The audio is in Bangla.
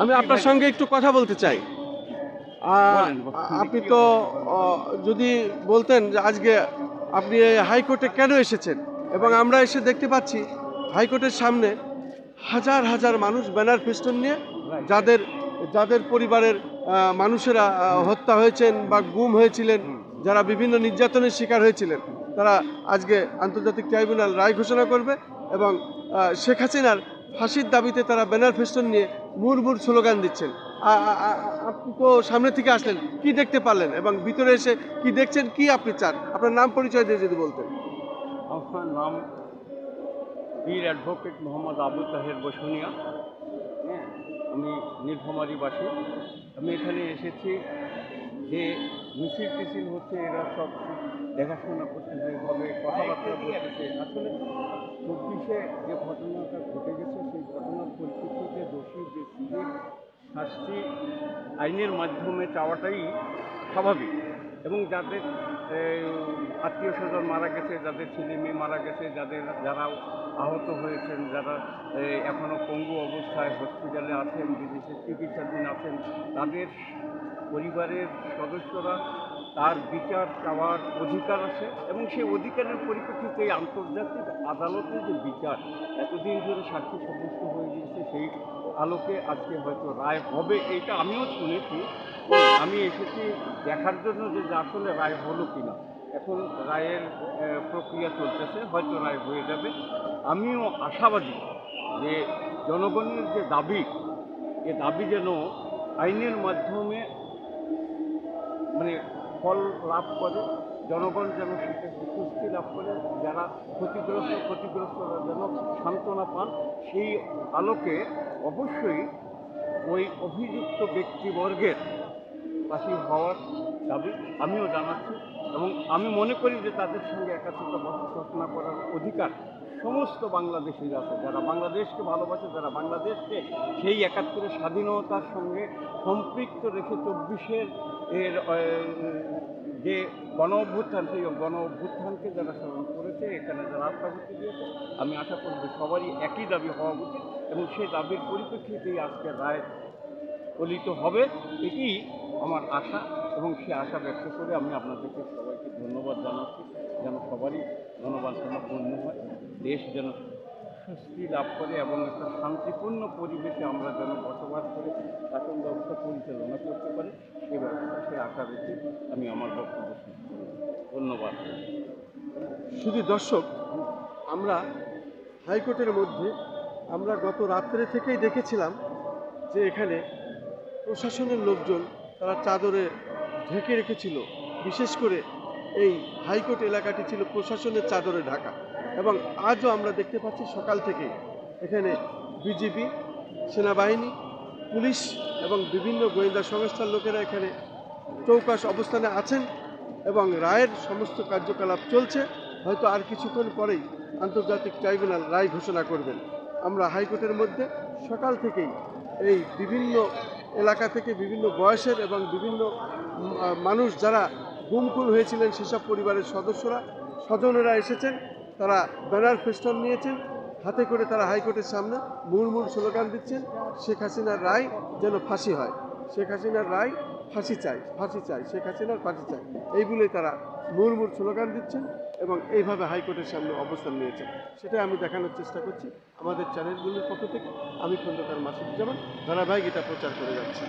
আমি আপনার সঙ্গে একটু কথা বলতে চাই। আপনি তো যদি বলতেন যে আজকে আপনি হাইকোর্টে কেন এসেছেন? এবং আমরা এসে দেখতে পাচ্ছি হাইকোর্টের সামনে হাজার হাজার মানুষ ব্যানার ফেস্টুন নিয়ে যাদের যাদের পরিবারের মানুষেরা হত্যা হয়েছেন বা গুম হয়েছিলেন যারা বিভিন্ন নির্যাতনের শিকার হয়েছিলেন। তারা আজকে আন্তর্জাতিক ট্রাইব্যুনাল রায় ঘোষণা করবে এবং শেখ হাসিনার ফাঁসির দাবিতে তারা ব্যানার ফেস্টুন নিয়ে মুড়মুড় স্লোগান দিচ্ছেন। আপনি তো সামনে থেকে আসলেন, কি দেখতে পারলেন এবং ভিতরে এসে কি দেখছেন, কি আপনি চান? আপনার নাম পরিচয় দিয়ে যদি বলতেন। আমার নাম বীর অ্যাডভোকেট মোহাম্মদ আবু তাহের বসুনিয়া। হ্যাঁ আমি নীলফামারি বাসী। আমি এখানে এসেছি যে মিছিল টিছিল হচ্ছে, এরা সব দেখাশোনা করতেছে এভাবে কথাবার্তা বলতেছে আসলে চব্বিশে যে ঘটনাটা ঘটে গেছে সেই ঘটনার পরিপ্রেক্ষিতে দোষী ব্যক্তিদের শাস্তি আইনের মাধ্যমে চাওয়াটাই স্বাভাবিক। এবং যাদের আত্মীয় স্বজন মারা গেছে যাদের ছেলে মেয়ে মারা গেছে যাদের যারা আহত হয়েছেন যারা এই, এখনও পঙ্গু অবস্থায় হসপিটালে আছেন বিদেশে চিকিৎসাধীন আছেন তাদের পরিবারের সদস্যরা তার বিচার চাওয়ার অধিকার আছে এবং সেই অধিকারের পরিপ্রেক্ষিতে এই আন্তর্জাতিক আদালতে যে বিচার এতদিন ধরে সাক্ষী সাব্যস্ত হয়ে গিয়েছে, সেই আলোকে আজকে হয়তো রায় হবে এটা আমিও শুনেছি। আমি এসেছি দেখার জন্য যে আসলে রায় হলো কিনা। এখন রায়ের প্রক্রিয়া চলতেছে, হয়তো রায় হয়ে যাবে। আমিও আশাবাদী যে জনগণের যে দাবি, এ দাবি যেন আইনের মাধ্যমে মানে ফল লাভ করে, জনগণ যেন সুস্থি লাভ করে, যারা ক্ষতিগ্রস্ত ক্ষতিগ্রস্তরা যেন সান্ত্বনা পান, সেই আলোকে অবশ্যই ওই অভিযুক্ত ব্যক্তিবর্গের ফাঁসি হওয়ার দাবি আমিও জানাচ্ছি এবং আমি মনে করি যে তাদের সঙ্গে একাত্মতা ঘোষণা করার অধিকার সমস্ত বাংলাদেশির আছে। যারা বাংলাদেশকে ভালোবাসে, যারা বাংলাদেশকে সেই একাত্তরের স্বাধীনতার সঙ্গে সম্পৃক্ত রেখে চব্বিশের এর যে গণ অভ্যুত্থান সেই গণ অভ্যুত্থানকে যারা স্মরণ করেছে, এখানে যারা আত্মাহুতি দিয়েছে, আমি আশা করব সবারই একই দাবি হওয়া উচিত এবং সেই দাবির পরিপ্রেক্ষিতেই আজকের রায় ফলিত হবে। এটি আমার আশা এবং সে আশা ব্যক্ত করে আমি আপনাদেরকে সবাইকে ধন্যবাদ জানাচ্ছি। যেন সবারই গণবাঞ্ছনা পূর্ণ হয়। দেশ যেন স্বস্তি লাভ করে এবং একটা শান্তিপূর্ণ পরিবেশে আমরা যেন বসবাস করে শাসন ব্যবস্থা পরিচালনা করতে পারি। সে ব্যবস্থা আশা রেখে আমি আমার বক্তব্য শেষ করব ধন্যবাদ। শুধু দর্শক, আমরা হাইকোর্টের মধ্যে আমরা গত রাত্রে থেকেই দেখেছিলাম যে এখানে প্রশাসনের লোকজন তারা চাদরে ঢেকে রেখেছিল। বিশেষ করে এই হাইকোর্ট এলাকাটি ছিল প্রশাসনের চাদরে ঢাকা। এবং আজও আমরা দেখতে পাচ্ছি সকাল থেকে এখানে বিজিবি, সেনাবাহিনী, পুলিশ এবং বিভিন্ন গোয়েন্দা সংস্থার লোকেরা এখানে চৌকাশ অবস্থানে আছেন এবং রায়ের সমস্ত কার্যকলাপ চলছে। হয়তো আর কিছুক্ষণ পরেই আন্তর্জাতিক ট্রাইব্যুনাল রায় ঘোষণা করবেন। আমরা হাইকোর্টের মধ্যে সকাল থেকেই এই বিভিন্ন এলাকা থেকে বিভিন্ন বয়সের এবং বিভিন্ন মানুষ যারা গুমখুন হয়েছিলেন, সেসব পরিবারের সদস্যরা, স্বজনেরা এসেছেন। তারা ব্যানার ফেস্টন নিয়েছেন, হাতে করে তারা হাইকোর্টের সামনে মুড়মুড় স্লোগান দিচ্ছেন, শেখ হাসিনার রায় যেন ফাঁসি হয়। শেখ হাসিনার রায় ফাঁসি চাই ফাঁসি চাই, শেখ হাসিনার ফাঁসি চাই। এই বলে তারা মুড়মুড় স্লোগান দিচ্ছেন এবং এইভাবে হাইকোর্টের সামনে অবস্থান নিয়েছেন। সেটাই আমি দেখানোর চেষ্টা করছি আমাদের চ্যানেলগুলির পক্ষ থেকে। আমি খন্দকার মাসুদুজ্জামান, ধারাবাহিক এটা প্রচার করে যাচ্ছি।